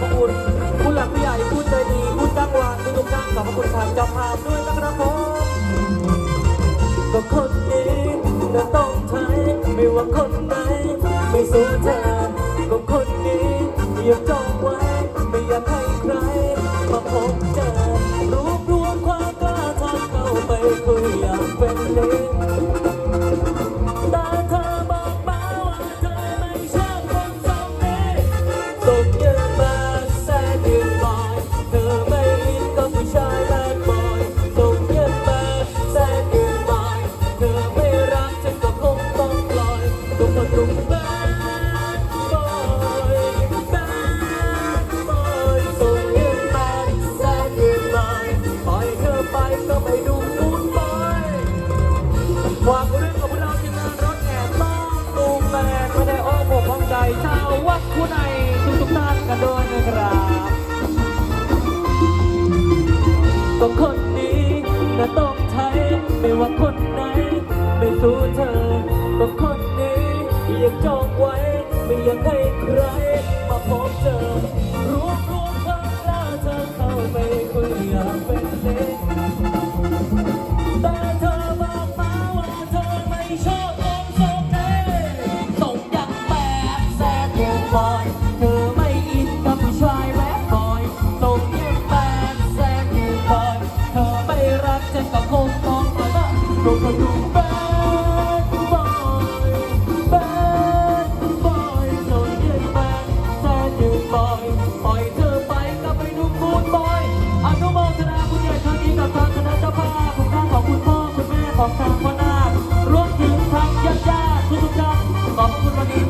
พระคุณผู้หลักผู้ใหญ่ผู้ใจดีผู้จ้างวานผู้ทุกท่านขอบพระคุณทางเจ้าภาพด้วยนะครับผมก็คนดีจะต้องใช้ไม่ว่าคนไหนไม่สูญเธอก็คนนี้อย่าจองไว้ไม่อยากให้ใครมาพบเจอรู้ ความเรื่องของเราทีมงานรถแห่ต้องตูมแตกไม่ได้อ้อมอกอ้อมใจชาววัดคู่ในทุกทุกานกันด้วยนะครับก็คนนี้นะต้องใช้ไม่ว่าคนไหนไม่สู้เธอก็คนนี้ยากจองไว้ไม่อยากให้ใครมาพบเจอ bonito.